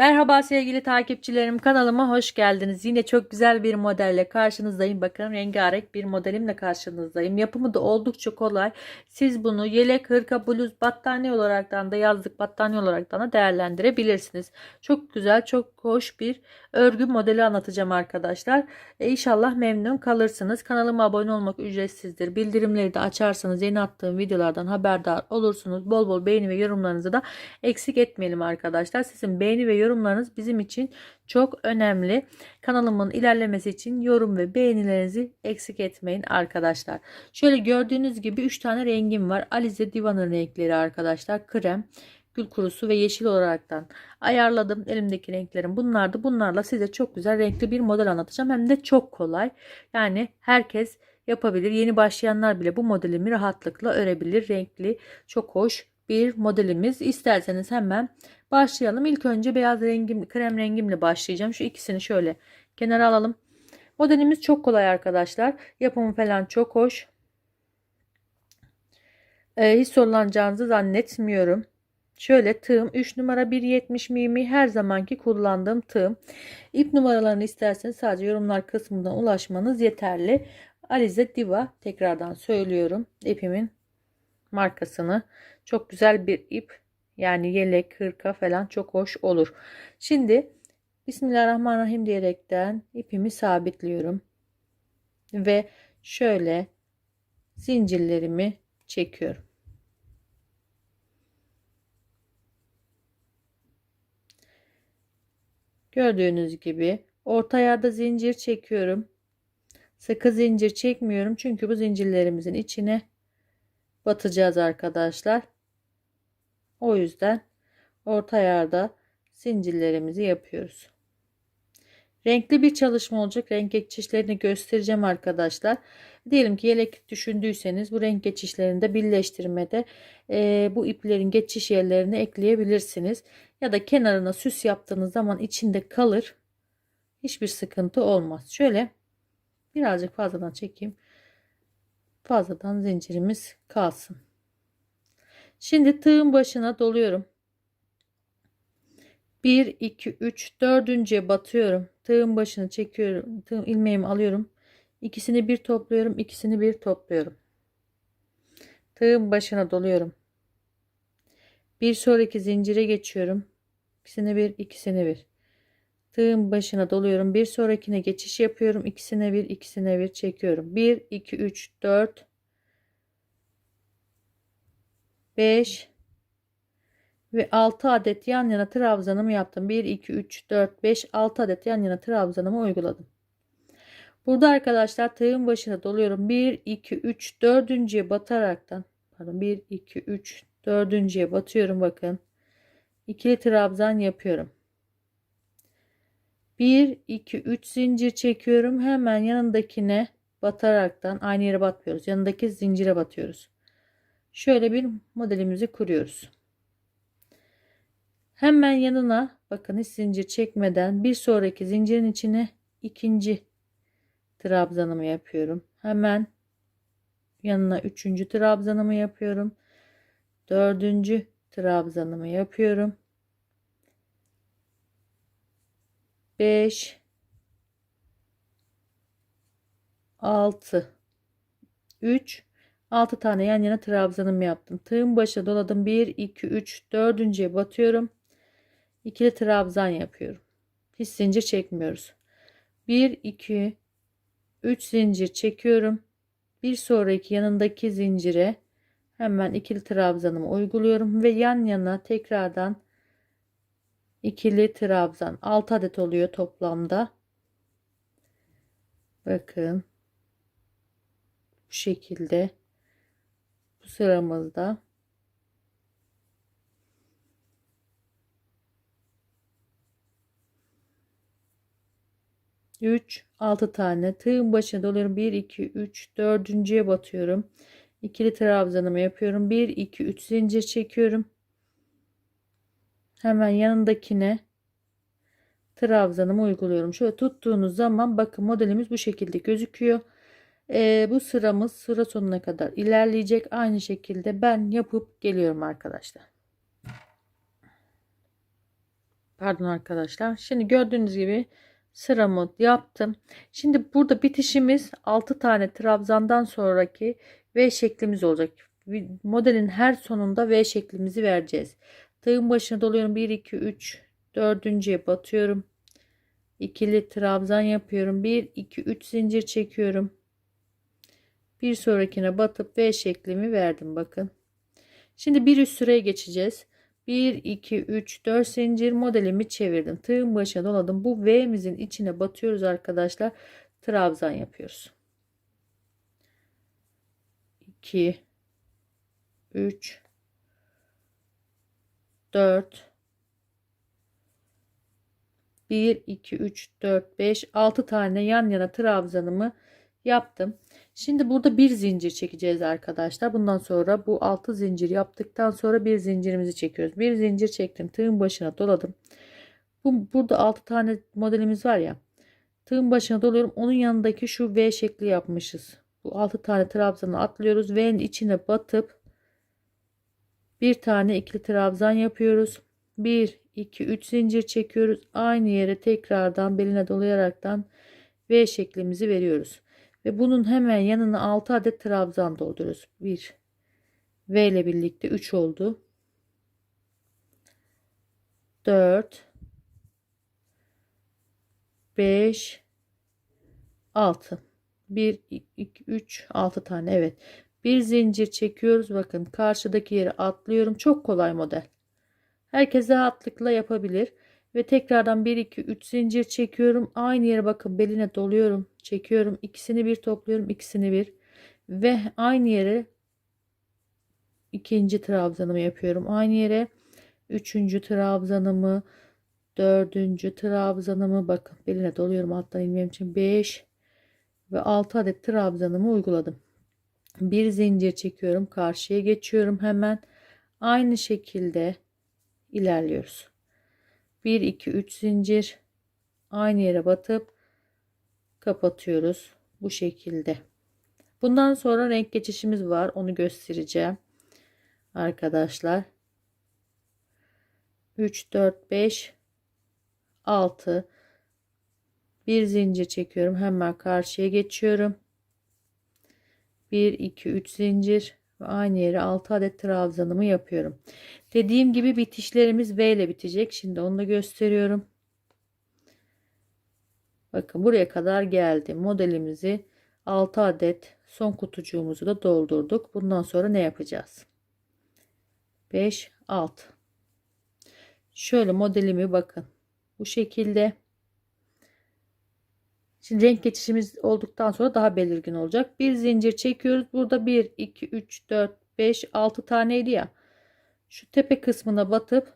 Merhaba sevgili takipçilerim kanalıma hoş geldiniz. Yine çok güzel bir modelle karşınızdayım. Bakın rengarenk bir modelimle karşınızdayım. Yapımı da oldukça kolay. Siz bunu yelek, hırka, bluz, battaniye olaraktan da yazlık battaniye olaraktan da değerlendirebilirsiniz. Çok güzel, çok hoş bir örgü modeli anlatacağım arkadaşlar. E, inşallah memnun kalırsınız. Kanalıma abone olmak ücretsizdir. Bildirimleri de açarsanız yeni attığım videolardan haberdar olursunuz. Bol bol beğeni ve yorumlarınızı da eksik etmeyelim arkadaşlar. Sizin beğeni ve yorumlarınız bizim için çok önemli. Kanalımın ilerlemesi için yorum ve beğenilerinizi eksik etmeyin arkadaşlar. Şöyle gördüğünüz gibi 3 tane rengim var. Alize Divan'ın renkleri arkadaşlar. Krem, gül kurusu ve yeşil olaraktan ayarladım. Elimdeki renklerim bunlardı. Bunlarla size çok güzel renkli bir model anlatacağım. Hem de çok kolay. Yani herkes yapabilir. Yeni başlayanlar bile bu modelimi rahatlıkla örebilir. Renkli, çok hoş bir modelimiz. İsterseniz hemen başlayalım. İlk önce beyaz rengim, krem rengimle başlayacağım. Şu ikisini şöyle kenara alalım. Modelimiz çok kolay arkadaşlar. Yapımı falan çok hoş. Ee, hiç sorulacağınızı zannetmiyorum. Şöyle tığım 3 numara 1.70 mimi her zamanki kullandığım tığım. İp numaralarını isterseniz sadece yorumlar kısmından ulaşmanız yeterli. Alize Diva tekrardan söylüyorum. ipimin markasını. Çok güzel bir ip. Yani yelek, hırka falan çok hoş olur. Şimdi Bismillahirrahmanirrahim diyerekten ipimi sabitliyorum. Ve şöyle zincirlerimi çekiyorum. Gördüğünüz gibi orta yerde zincir çekiyorum. Sıkı zincir çekmiyorum çünkü bu zincirlerimizin içine batacağız arkadaşlar. O yüzden orta ayarda zincirlerimizi yapıyoruz. Renkli bir çalışma olacak. Renk geçişlerini göstereceğim arkadaşlar. Diyelim ki yelek düşündüyseniz bu renk geçişlerini de birleştirmede e, bu iplerin geçiş yerlerini ekleyebilirsiniz. Ya da kenarına süs yaptığınız zaman içinde kalır. Hiçbir sıkıntı olmaz. Şöyle birazcık fazladan çekeyim. Fazladan zincirimiz kalsın. Şimdi tığın başına doluyorum. 1 2 3 dördüncüye batıyorum. Tığın başını çekiyorum. Tığım ilmeğimi alıyorum. İkisini bir topluyorum. ikisini bir topluyorum. Tığın başına doluyorum. Bir sonraki zincire geçiyorum. İkisini bir, ikisini bir. Tığın başına doluyorum. Bir sonrakine geçiş yapıyorum. İkisine bir, ikisine bir çekiyorum. 1 2 3 4 5 ve 6 adet yan yana trabzanımı yaptım. 1 2 3 4 5 6 adet yan yana trabzanımı uyguladım. Burada arkadaşlar tığın başına doluyorum. 1 2 3 dördüncüye bataraktan pardon 1 2 3 dördüncüye batıyorum bakın. İkili trabzan yapıyorum. 1 2 3 zincir çekiyorum. Hemen yanındakine bataraktan aynı yere batmıyoruz. Yanındaki zincire batıyoruz. Şöyle bir modelimizi kuruyoruz. Hemen yanına bakın hiç zincir çekmeden bir sonraki zincirin içine ikinci trabzanımı yapıyorum. Hemen yanına üçüncü trabzanımı yapıyorum. Dördüncü trabzanımı yapıyorum. 5 6 3 6 tane yan yana trabzanımı yaptım. Tığın başına doladım. 1 2 3 dördüncüye batıyorum. İkili trabzan yapıyorum. Hiç zincir çekmiyoruz. 1 2 3 zincir çekiyorum. Bir sonraki yanındaki zincire hemen ikili trabzanımı uyguluyorum ve yan yana tekrardan ikili trabzan 6 adet oluyor toplamda. Bakın bu şekilde bu sıramızda Üç, altı tane tığın başına doluyorum. Bir, iki, üç, dördüncüye batıyorum. İkili trabzanımı yapıyorum. Bir, iki, üç zincir çekiyorum. Hemen yanındakine trabzanımı uyguluyorum. Şöyle tuttuğunuz zaman bakın modelimiz bu şekilde gözüküyor. Ee, bu sıramız sıra sonuna kadar ilerleyecek. Aynı şekilde ben yapıp geliyorum arkadaşlar. Pardon arkadaşlar. Şimdi gördüğünüz gibi sıramı yaptım. Şimdi burada bitişimiz 6 tane trabzandan sonraki V şeklimiz olacak. Modelin her sonunda V şeklimizi vereceğiz. Tığın başına doluyorum. 1 2 3 dördüncüye batıyorum. İkili trabzan yapıyorum. 1 2 3 zincir çekiyorum. Bir sonrakine batıp V şeklimi verdim bakın. Şimdi bir üst sıraya geçeceğiz. 1 2 3 4 zincir modelimi çevirdim. Tığın başına doladım. Bu V'mizin içine batıyoruz arkadaşlar. Trabzan yapıyoruz. 2 3 4 1 2 3 4 5 6 tane yan yana trabzanımı yaptım. Şimdi burada bir zincir çekeceğiz arkadaşlar. Bundan sonra bu 6 zincir yaptıktan sonra bir zincirimizi çekiyoruz. Bir zincir çektim. Tığın başına doladım. Bu burada 6 tane modelimiz var ya. Tığın başına doluyorum. Onun yanındaki şu V şekli yapmışız. Bu 6 tane trabzanı atlıyoruz. V'nin içine batıp bir tane ikili trabzan yapıyoruz. 1 2 3 zincir çekiyoruz. Aynı yere tekrardan beline dolayaraktan V şeklimizi veriyoruz. Ve bunun hemen yanına 6 adet trabzan dolduruyoruz. 1 V ile birlikte 3 oldu. 4 5 6 1 2 3 6 tane evet. Bir zincir çekiyoruz. Bakın karşıdaki yere atlıyorum. Çok kolay model. Herkes rahatlıkla yapabilir. Ve tekrardan 1 2 3 zincir çekiyorum. Aynı yere bakın beline doluyorum. Çekiyorum. ikisini bir topluyorum. ikisini bir. Ve aynı yere ikinci trabzanımı yapıyorum. Aynı yere üçüncü trabzanımı dördüncü trabzanımı bakın beline doluyorum alttan ilmeğim için 5 ve 6 adet trabzanımı uyguladım. Bir zincir çekiyorum. Karşıya geçiyorum hemen. Aynı şekilde ilerliyoruz. 1 2 3 zincir aynı yere batıp kapatıyoruz bu şekilde. Bundan sonra renk geçişimiz var. Onu göstereceğim. Arkadaşlar. 3 4 5 6 bir zincir çekiyorum. Hemen karşıya geçiyorum. 1 2 3 zincir ve aynı yere 6 adet trabzanımı yapıyorum. Dediğim gibi bitişlerimiz V ile bitecek. Şimdi onu da gösteriyorum. Bakın buraya kadar geldi. Modelimizi 6 adet son kutucuğumuzu da doldurduk. Bundan sonra ne yapacağız? 5 6 Şöyle modelimi bakın. Bu şekilde Şimdi renk geçişimiz olduktan sonra daha belirgin olacak. Bir zincir çekiyoruz. Burada 1, 2, 3, 4, 5, 6 taneydi ya. Şu tepe kısmına batıp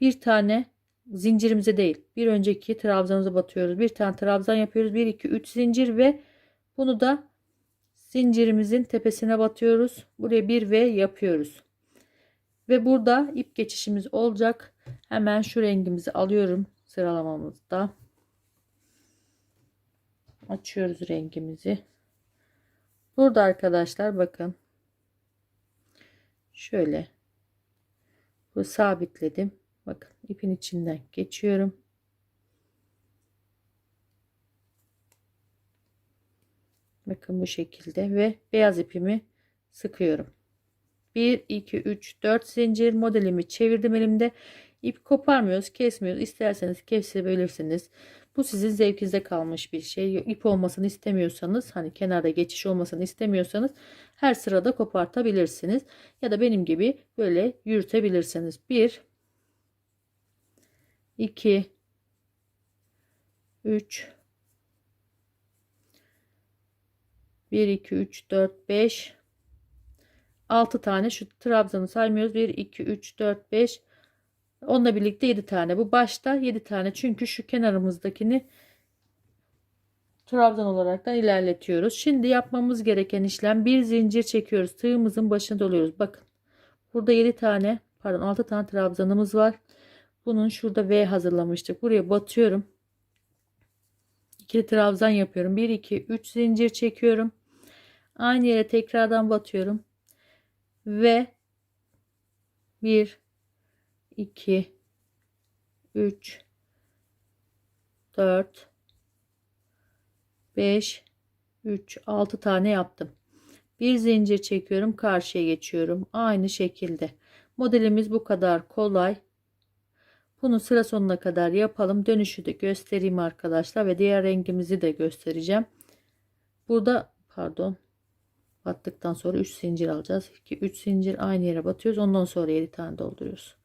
bir tane zincirimize değil. Bir önceki trabzanımıza batıyoruz. Bir tane trabzan yapıyoruz. 1, 2, 3 zincir ve bunu da zincirimizin tepesine batıyoruz. Buraya bir V yapıyoruz. Ve burada ip geçişimiz olacak. Hemen şu rengimizi alıyorum sıralamamızda açıyoruz rengimizi. Burada arkadaşlar bakın. Şöyle. Bu sabitledim. Bakın ipin içinden geçiyorum. Bakın bu şekilde ve beyaz ipimi sıkıyorum. 1 2 3 4 zincir modelimi çevirdim elimde. İp koparmıyoruz, kesmiyoruz. İsterseniz kesebilirsiniz. Bu sizin zevkinize kalmış bir şey. İp olmasını istemiyorsanız hani kenarda geçiş olmasını istemiyorsanız her sırada kopartabilirsiniz. Ya da benim gibi böyle yürütebilirsiniz. 1 2 3 1 2 3 4 5 6 tane şu trabzanı saymıyoruz. 1 2 3 4 5 Onunla birlikte 7 tane. Bu başta 7 tane. Çünkü şu kenarımızdakini trabzan olaraktan ilerletiyoruz. Şimdi yapmamız gereken işlem bir zincir çekiyoruz. Tığımızın başına doluyoruz. Bakın. Burada 7 tane pardon 6 tane trabzanımız var. Bunun şurada V hazırlamıştık. Buraya batıyorum. 2 trabzan yapıyorum. 1 2 3 zincir çekiyorum. Aynı yere tekrardan batıyorum. Ve 1 2 3 4 5 3 6 tane yaptım. Bir zincir çekiyorum, karşıya geçiyorum. Aynı şekilde. Modelimiz bu kadar kolay. Bunu sıra sonuna kadar yapalım. Dönüşü de göstereyim arkadaşlar ve diğer rengimizi de göstereceğim. Burada pardon battıktan sonra 3 zincir alacağız. 2 3 zincir aynı yere batıyoruz. Ondan sonra 7 tane dolduruyoruz.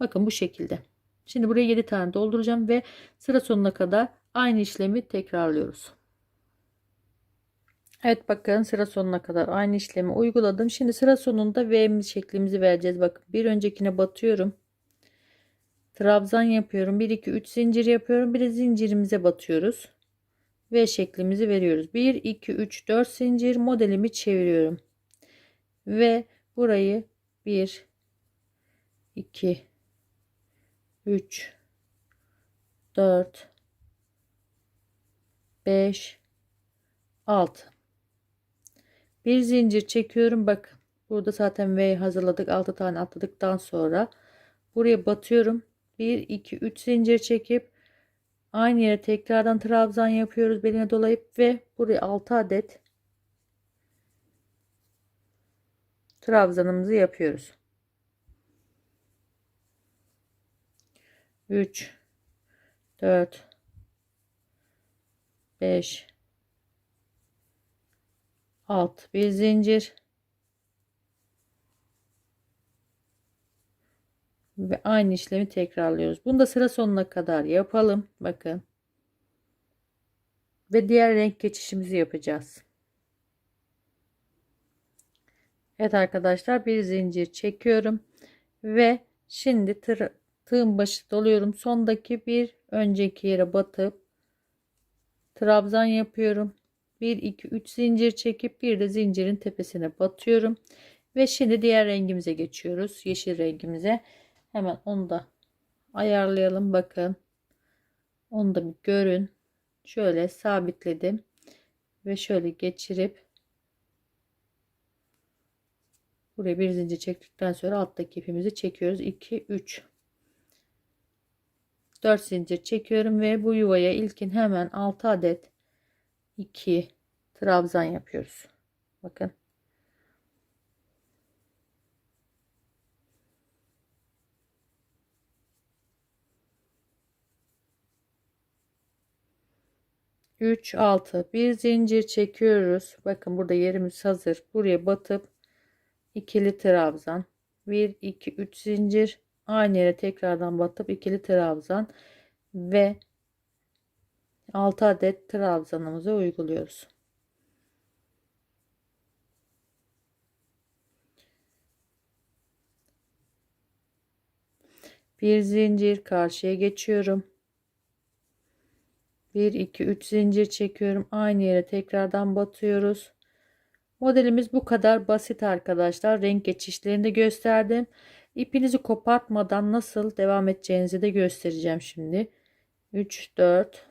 Bakın bu şekilde. Şimdi buraya 7 tane dolduracağım ve sıra sonuna kadar aynı işlemi tekrarlıyoruz. Evet bakın sıra sonuna kadar aynı işlemi uyguladım. Şimdi sıra sonunda V şeklimizi vereceğiz. Bakın bir öncekine batıyorum. Trabzan yapıyorum. 1 2 3 zincir yapıyorum. Bir de zincirimize batıyoruz. V şeklimizi veriyoruz. 1 2 3 4 zincir modelimi çeviriyorum. Ve burayı 1 2 3 4 5 6 bir zincir çekiyorum. Bakın burada zaten V hazırladık. 6 tane atladıktan sonra buraya batıyorum. 1 2 3 zincir çekip aynı yere tekrardan trabzan yapıyoruz beline dolayıp ve buraya 6 adet trabzanımızı yapıyoruz 3 4 5 6 bir zincir ve aynı işlemi tekrarlıyoruz. Bunu da sıra sonuna kadar yapalım. Bakın. Ve diğer renk geçişimizi yapacağız. Evet arkadaşlar bir zincir çekiyorum ve şimdi tığın başı doluyorum. Sondaki bir önceki yere batıp trabzan yapıyorum. 1 2 3 zincir çekip bir de zincirin tepesine batıyorum. Ve şimdi diğer rengimize geçiyoruz. Yeşil rengimize. Hemen onu da ayarlayalım. Bakın. Onu da bir görün. Şöyle sabitledim. Ve şöyle geçirip buraya bir zincir çektikten sonra alttaki ipimizi çekiyoruz. 2 3 4 zincir çekiyorum ve bu yuvaya ilkin hemen 6 adet 2 trabzan yapıyoruz. Bakın. Üç, altı. Bir zincir çekiyoruz. Bakın burada yerimiz hazır. Buraya batıp ikili trabzan. Bir, iki, üç zincir. Aynı yere tekrardan batıp ikili trabzan ve 6 adet trabzanımızı uyguluyoruz. Bir zincir karşıya geçiyorum. 1 2 3 zincir çekiyorum. Aynı yere tekrardan batıyoruz. Modelimiz bu kadar basit arkadaşlar. Renk geçişlerini de gösterdim. İpinizi kopartmadan nasıl devam edeceğinizi de göstereceğim şimdi. 3 4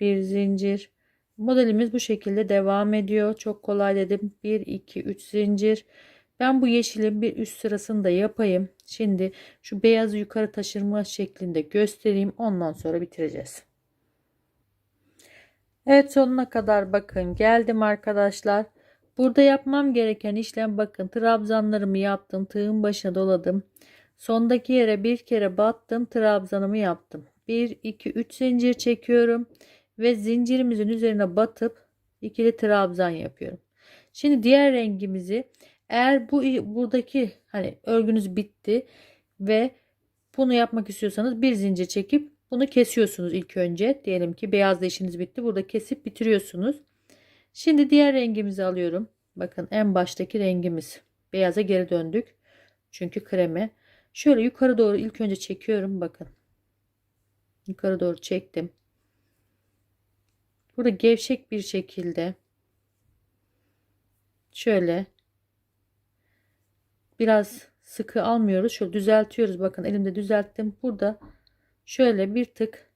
bir zincir. Modelimiz bu şekilde devam ediyor. Çok kolay dedim. 1 2 3 zincir. Ben bu yeşilin bir üst sırasını da yapayım. Şimdi şu beyazı yukarı taşırma şeklinde göstereyim. Ondan sonra bitireceğiz Evet sonuna kadar bakın. Geldim arkadaşlar. Burada yapmam gereken işlem bakın trabzanlarımı yaptım tığın başına doladım. Sondaki yere bir kere battım trabzanımı yaptım. 1 2 3 zincir çekiyorum ve zincirimizin üzerine batıp ikili trabzan yapıyorum. Şimdi diğer rengimizi eğer bu buradaki hani örgünüz bitti ve bunu yapmak istiyorsanız bir zincir çekip bunu kesiyorsunuz ilk önce. Diyelim ki beyazla işiniz bitti. Burada kesip bitiriyorsunuz. Şimdi diğer rengimizi alıyorum. Bakın en baştaki rengimiz. Beyaza geri döndük. Çünkü kreme. Şöyle yukarı doğru ilk önce çekiyorum. Bakın. Yukarı doğru çektim. Burada gevşek bir şekilde şöyle biraz sıkı almıyoruz. Şöyle düzeltiyoruz. Bakın elimde düzelttim. Burada şöyle bir tık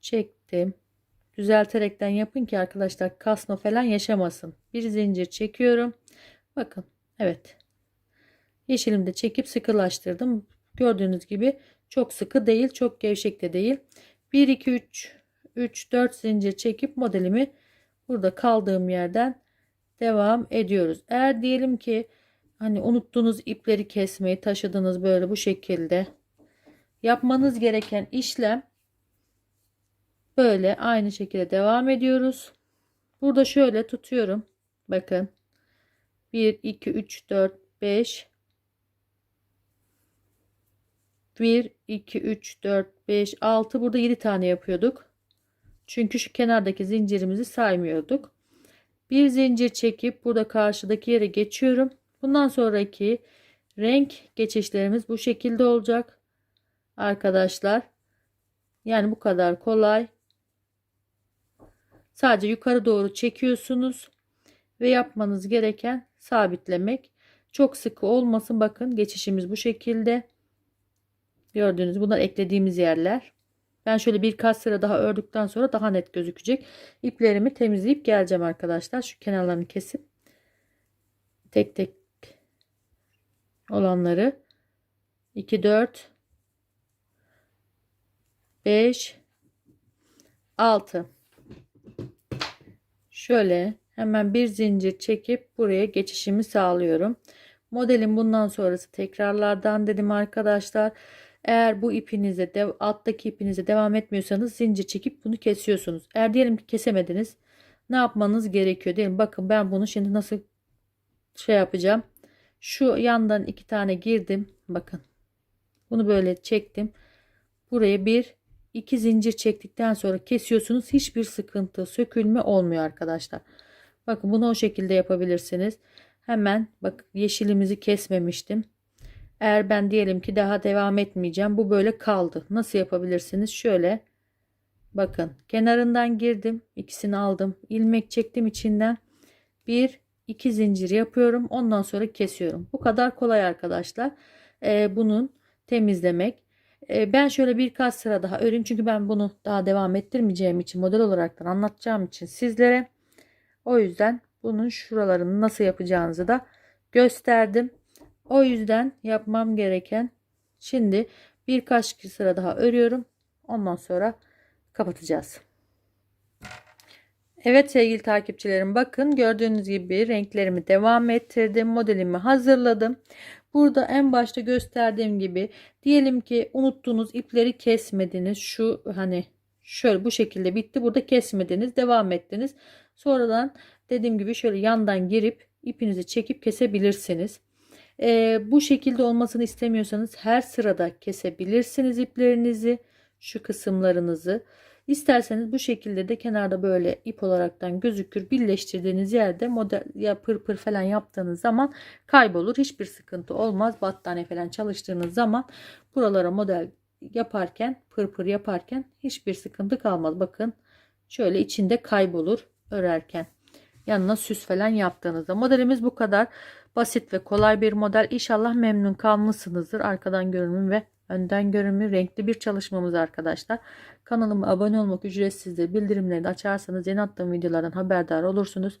çektim. düzelterekten yapın ki arkadaşlar kasma falan yaşamasın. Bir zincir çekiyorum. Bakın evet. Yeşilimi de çekip sıkılaştırdım. Gördüğünüz gibi çok sıkı değil, çok gevşek de değil. 1 2 3 3 4 zincir çekip modelimi burada kaldığım yerden devam ediyoruz. Eğer diyelim ki hani unuttuğunuz ipleri kesmeyi taşıdınız böyle bu şekilde yapmanız gereken işlem böyle aynı şekilde devam ediyoruz. Burada şöyle tutuyorum. Bakın. 1 2 3 4 5 1 2 3 4 5 6 burada 7 tane yapıyorduk. Çünkü şu kenardaki zincirimizi saymıyorduk. Bir zincir çekip burada karşıdaki yere geçiyorum. Bundan sonraki renk geçişlerimiz bu şekilde olacak. Arkadaşlar. Yani bu kadar kolay. Sadece yukarı doğru çekiyorsunuz ve yapmanız gereken sabitlemek. Çok sıkı olmasın. Bakın geçişimiz bu şekilde. Gördüğünüz bunlar eklediğimiz yerler. Ben şöyle birkaç sıra daha ördükten sonra daha net gözükecek. İplerimi temizleyip geleceğim arkadaşlar. Şu kenarlarını kesip tek tek olanları 2 4 5 6 şöyle hemen bir zincir çekip buraya geçişimi sağlıyorum. Modelin bundan sonrası tekrarlardan dedim arkadaşlar. Eğer bu ipinize de alttaki ipinize devam etmiyorsanız zincir çekip bunu kesiyorsunuz. Eğer diyelim ki kesemediniz ne yapmanız gerekiyor? Diyelim bakın ben bunu şimdi nasıl şey yapacağım. Şu yandan iki tane girdim. Bakın. Bunu böyle çektim. Buraya bir iki zincir çektikten sonra kesiyorsunuz. Hiçbir sıkıntı, sökülme olmuyor arkadaşlar. Bakın bunu o şekilde yapabilirsiniz. Hemen bak yeşilimizi kesmemiştim. Eğer ben diyelim ki daha devam etmeyeceğim. Bu böyle kaldı. Nasıl yapabilirsiniz? Şöyle bakın kenarından girdim. ikisini aldım. ilmek çektim içinden. Bir iki zincir yapıyorum. Ondan sonra kesiyorum. Bu kadar kolay arkadaşlar. Ee, bunun temizlemek. Ee, ben şöyle birkaç sıra daha öreyim. Çünkü ben bunu daha devam ettirmeyeceğim için model olaraktan anlatacağım için sizlere. O yüzden bunun şuralarını nasıl yapacağınızı da gösterdim. O yüzden yapmam gereken şimdi birkaç sıra daha örüyorum. Ondan sonra kapatacağız. Evet sevgili takipçilerim bakın gördüğünüz gibi renklerimi devam ettirdim. Modelimi hazırladım. Burada en başta gösterdiğim gibi diyelim ki unuttuğunuz ipleri kesmediniz. Şu hani şöyle bu şekilde bitti. Burada kesmediniz. Devam ettiniz. Sonradan dediğim gibi şöyle yandan girip ipinizi çekip kesebilirsiniz. Ee, bu şekilde olmasını istemiyorsanız her sırada kesebilirsiniz iplerinizi. Şu kısımlarınızı. İsterseniz bu şekilde de kenarda böyle ip olaraktan gözükür. Birleştirdiğiniz yerde model ya pır pır falan yaptığınız zaman kaybolur. Hiçbir sıkıntı olmaz. Battaniye falan çalıştığınız zaman buralara model yaparken pır pır yaparken hiçbir sıkıntı kalmaz. Bakın şöyle içinde kaybolur örerken. Yanına süs falan yaptığınızda. Modelimiz bu kadar basit ve kolay bir model. İnşallah memnun kalmışsınızdır. Arkadan görünümü ve önden görünümü renkli bir çalışmamız arkadaşlar. Kanalıma abone olmak ücretsizdir. Bildirimleri de açarsanız yeni attığım videolardan haberdar olursunuz.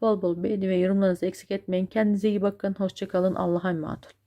Bol bol beğeni ve yorumlarınızı eksik etmeyin. Kendinize iyi bakın. Hoşçakalın. Allah'a emanet olun.